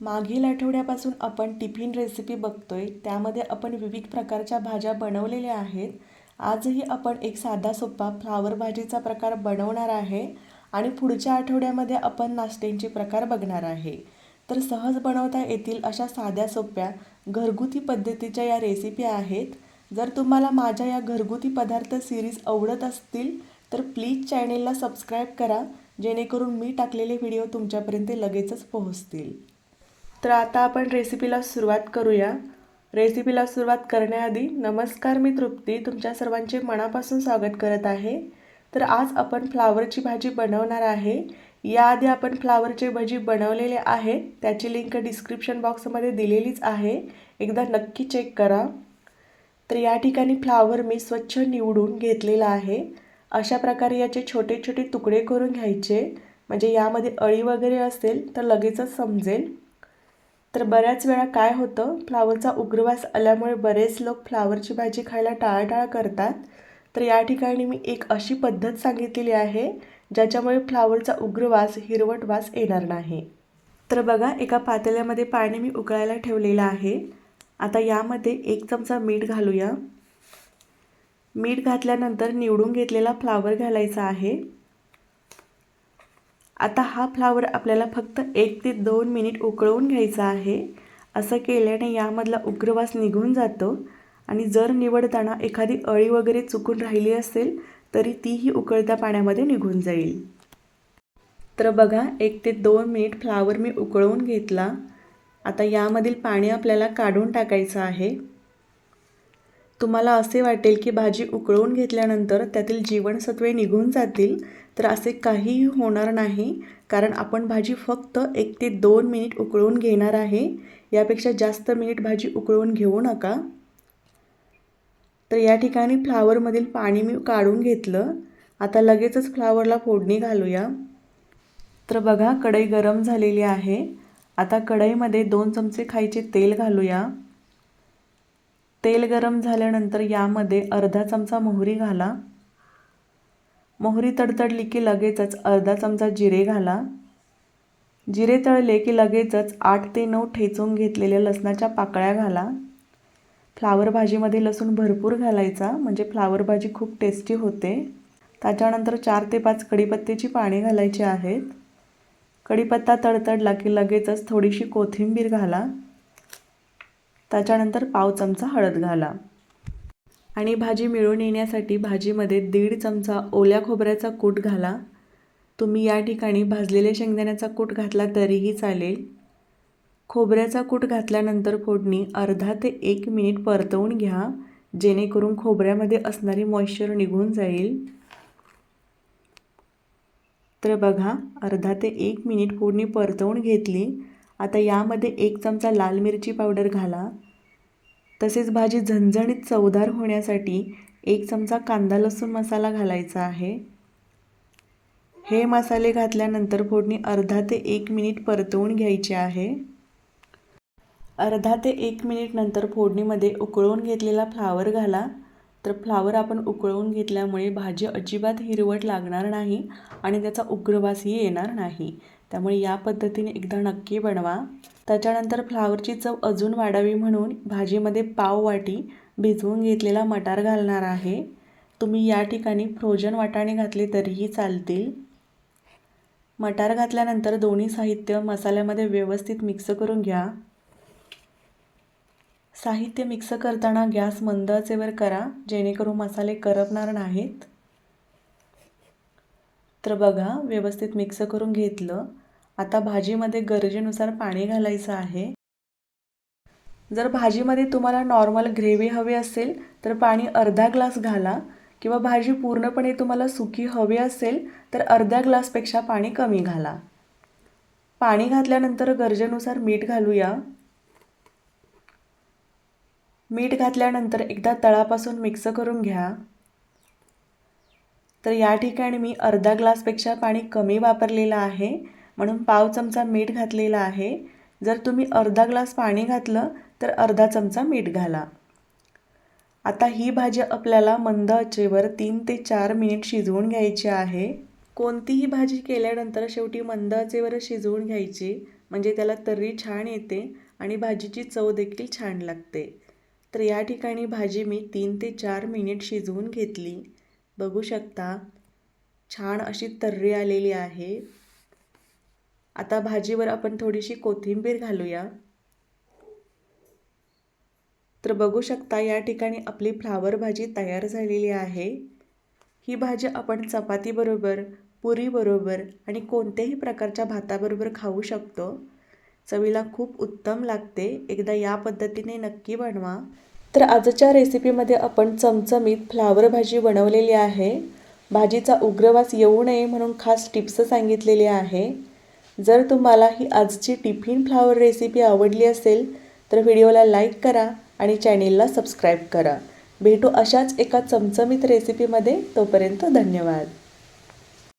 मागील आठवड्यापासून आपण टिफिन रेसिपी बघतोय त्यामध्ये आपण विविध प्रकारच्या भाज्या बनवलेल्या आहेत. आजही आपण एक साधा सोपा फ्लावर भाजीचा प्रकार बनवणार आहे आणि पुढच्या आठवड्यामध्ये आपण नाश्त्यांचे प्रकार बघणार आहे. तर सहज बनवता येतील अशा साध्या सोप्या घरगुती पद्धतीच्या या रेसिपी आहेत. जर तुम्हाला माझ्या या घरगुती पदार्थ सिरीज आवडत असतील तर प्लीज चॅनेलला सबस्क्राईब करा जेणेकरून मी टाकलेले व्हिडिओ तुमच्यापर्यंत लगेचच पोहोचतील. तर आता आपण रेसिपीला सुरुवात करूया. रेसिपीला सुरुवात करण्याआधी नमस्कार मी तृप्ती तुमच्या सर्वांचे मनापासून स्वागत करत आहे. तर आज आपण फ्लावरची भाजी बनवणार आहे. याआधी आपण फ्लावरचे भजी बनवलेले आहे त्याची लिंक डिस्क्रिप्शन बॉक्समध्ये दिलेलीच आहे. एकदा नक्की चेक करा. तर या ठिकाणी फ्लावर मी स्वच्छ निवडून घेतलेला आहे. अशा प्रकारे याचे छोटे छोटे तुकडे करून घ्यायचे. म्हणजे यामध्ये अळी वगैरे असेल तर लगेचच समजेल. तर बऱ्याच वेळा काय होतं फ्लावरचा उग्रवास आल्यामुळे बरेच लोक फ्लावरची भाजी खायला टाळाटाळ करतात. तर या ठिकाणी मी एक अशी पद्धत सांगितलेली आहे ज्याच्यामुळे फ्लावरचा उग्रवास हिरवट वास येणार नाही. तर बघा एका पातेल्यामध्ये पाणी मी उकळायला ठेवलेलं आहे. आता यामध्ये एक चमचा मीठ घालूया. मीठ घातल्यानंतर निवडून घेतलेला फ्लावर घालायचा आहे. आता हा फ्लावर आपल्याला फक्त एक ते दोन मिनिट उकळवून घ्यायचा आहे. असं केल्याने यामधला उग्रवास निघून जातो आणि जर निवडताना एखादी अळी वगैरे चुकून राहिली असेल तरी तीही उकळत्या पाण्यामध्ये निघून जाईल. तर बघा एक ते दोन मिनिट फ्लावर मी उकळवून घेतला. आता यामधील पाणी आपल्याला काढून टाकायचं आहे. तुम्हाला असे वाटेल की भाजी उकळवून घेतल्यानंतर त्यातील जीवनसत्वे निघून जातील तर असे काहीही होणार नाही कारण आपण भाजी फक्त एक ते दोन मिनिट उकळवून घेणार आहे. यापेक्षा जास्त मिनिट भाजी उकळवून घेऊ नका. तर या ठिकाणी फ्लावरमधील पाणी मी काढून घेतलं. आता लगेचच फ्लावरला फोडणी घालूया. तर बघा कढई गरम झालेली आहे. आता कढईमध्ये दोन चमचे खायचे तेल घालूया. तेल गरम झाल्यानंतर यामध्ये अर्धा चमचा मोहरी घाला. मोहरी तडतडली की लगेचच अर्धा चमचा जिरे घाला. जिरे तळले की लगेचच आठ ते नऊ ठेचून घेतलेल्या लसणाच्या पाकळ्या घाला. फ्लावर भाजीमध्ये लसूण भरपूर घालायचा म्हणजे फ्लावर भाजी खूप टेस्टी होते. त्याच्यानंतर चार ते पाच कढीपत्त्याची पाने घालायची आहेत. कढीपत्ता तडतडला की लगेचच थोडीशी कोथिंबीर घाला. त्याच्यानंतर पाव चमचा हळद घाला. आणि भाजी मिळून येण्यासाठी भाजीमध्ये दीड चमचा ओल्या खोबऱ्याचा कूट घाला. तुम्ही या ठिकाणी भाजलेल्या शेंगदाण्याचा कूट घातला तरीही चालेल. खोबऱ्याचा कूट घातल्यानंतर फोडणी अर्धा ते एक मिनिट परतवून घ्या. जेणेकरून खोबऱ्यामध्ये असणारी मॉइश्चर निघून जाईल. तर बघा अर्धा ते एक मिनिट फोडणी परतवून घेतली. आता यामध्ये एक चमचा लाल मिरची पावडर घाला. तसेच भाजी झणझणीत चवदार होण्यासाठी एक चमचा कांदा लसूण मसाला घालायचा आहे. हे मसाले घातल्यानंतर फोडणी अर्धा ते एक मिनिट परतवून घ्यायची आहे. अर्धा ते एक मिनिट नंतर फोडणीमध्ये उकळून घेतलेला फ्लावर घाला. तर फ्लावर आपण उकळवून घेतल्यामुळे भाजी अजिबात हिरवट लागणार नाही आणि त्याचा उग्रवासही येणार नाही. त्यामुळे या पद्धतीने एकदा नक्की बनवा. त्याच्यानंतर फ्लावरची चव अजून वाढावी म्हणून भाजीमध्ये पाव वाटी भिजवून घेतलेला मटार घालणार आहे. तुम्ही या ठिकाणी फ्रोजन वाटाणे घातले तरीही चालतील. मटार घातल्यानंतर दोन्ही साहित्य मसाल्यामध्ये व्यवस्थित मिक्स करून घ्या. साहित्य मिक्स करताना गॅस मंद आचेवर करा जेणेकरून मसाले करपणार नाहीत. तर बघा व्यवस्थित मिक्स करून घेतलं. आता भाजीमध्ये गरजेनुसार पाणी घालायचं आहे. जर भाजीमध्ये तुम्हाला नॉर्मल ग्रेव्ही हवी असेल तर पाणी अर्धा ग्लास घाला. किंवा भाजी पूर्णपणे तुम्हाला सुकी हवी असेल तर अर्ध्या ग्लासपेक्षा पाणी कमी घाला. पाणी घातल्यानंतर गरजेनुसार मीठ घालूया. मीठ घातल्यानंतर एकदा तळापासून मिक्स करून घ्या. तर या ठिकाणी मी अर्धा ग्लासपेक्षा पाणी कमी वापरलेलं आहे. म्हणून पाव चमचा मीठ घातलेला आहे. जर तुम्ही अर्धा ग्लास पाणी घातलं तर अर्धा चमचा मीठ घाला. आता ही भाजी आपल्याला मंद आचेवर तीन ते चार मिनिट शिजवून घ्यायची आहे. कोणतीही भाजी केल्यानंतर शेवटी मंद आचेवर शिजवून घ्यायची म्हणजे त्याला तर्री छान येते आणि भाजीची चव देखील छान लागते. तर या ठिकाणी भाजी मी तीन ते चार मिनिट शिजवून घेतली. बघू शकता छान अशी तर्री आलेली आहे. आता भाजीवर आपण थोडीशी कोथिंबीर घालूया. तर बघू शकता या ठिकाणी आपली फ्लावर भाजी तयार झालेली आहे. ही भाजी आपण चपातीबरोबर पुरीबरोबर आणि कोणत्याही प्रकारच्या भाताबरोबर खाऊ शकतो. चवीला खूप उत्तम लागते. एकदा या पद्धतीने नक्की बनवा. तर आजच्या रेसिपीमध्ये आपण चमचमीत फ्लावर भाजी बनवलेली आहे. भाजीचा उग्रवास येऊ नये म्हणून खास टिप्स सांगितलेली आहे. जर तुम्हाला ही आजची टिफिन फ्लावर रेसिपी आवडली असेल तर व्हिडिओला लाईक करा आणि चॅनेलला सबस्क्राईब करा. भेटू अशाच एका चमचमीत रेसिपीमध्ये तोपर्यंत धन्यवाद.